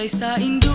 kasaysayin doon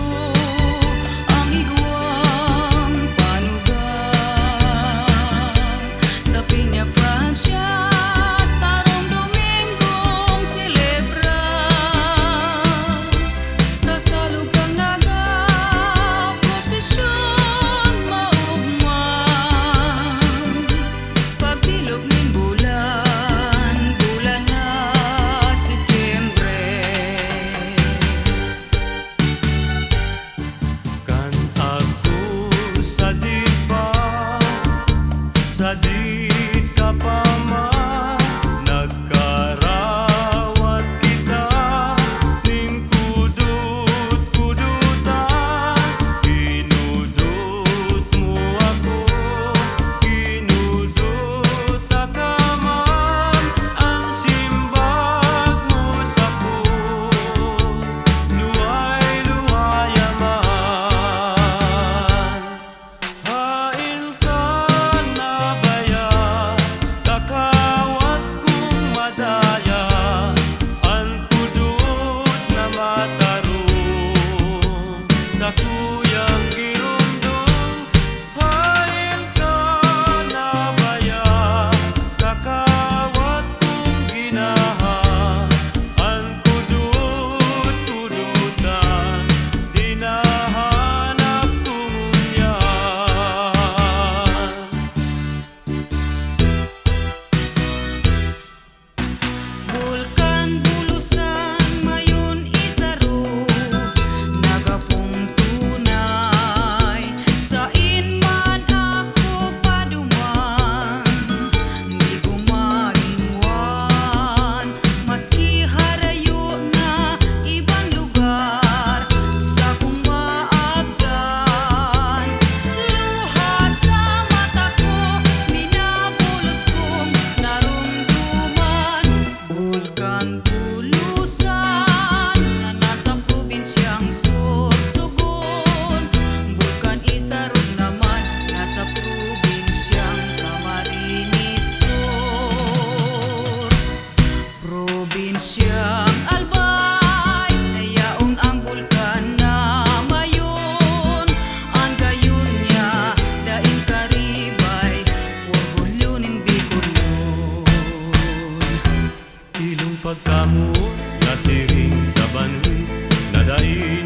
pagkamot na siring sa banwi na daig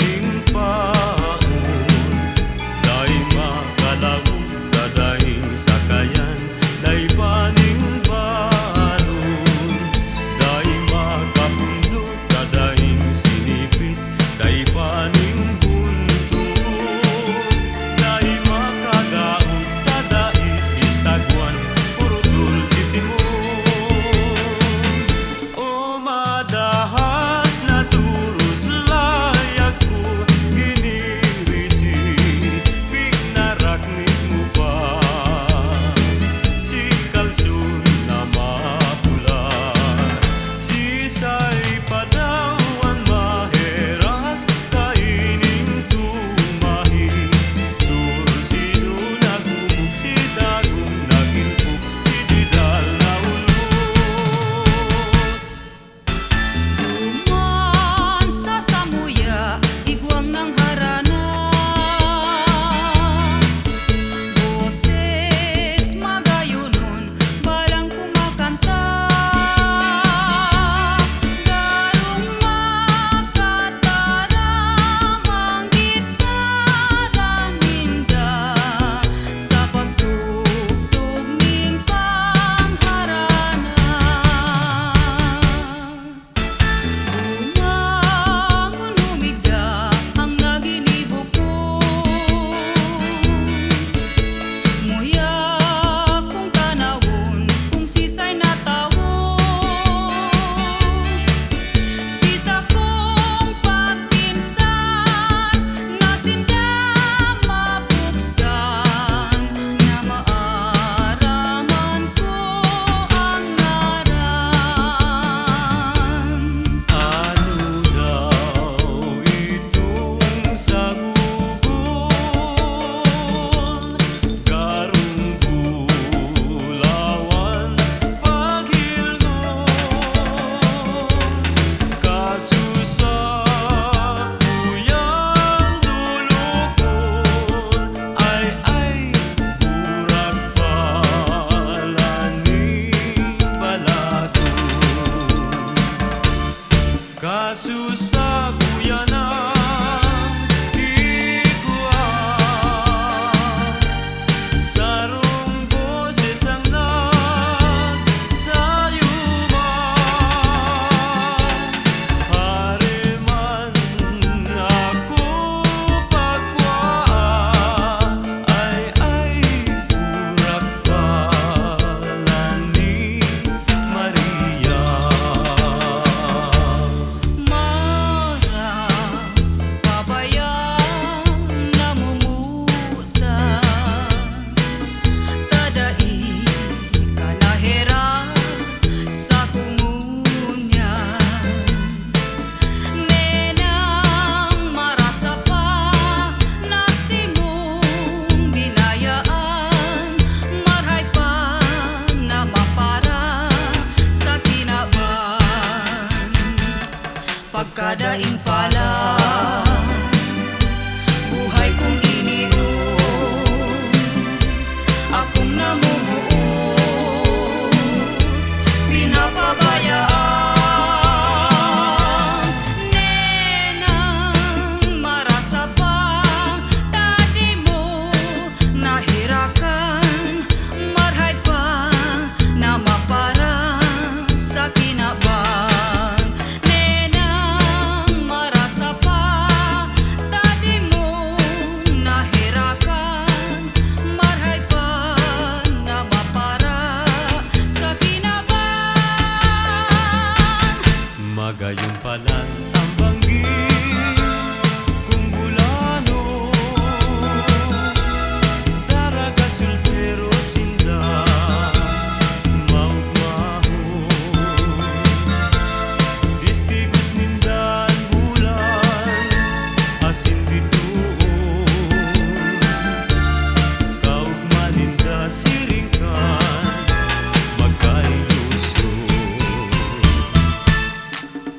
Cássio sabor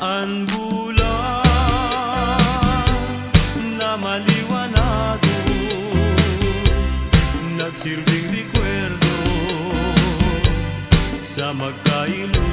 Ang bulan na maliwanado Nagsirbing recuerdo sa magkailunan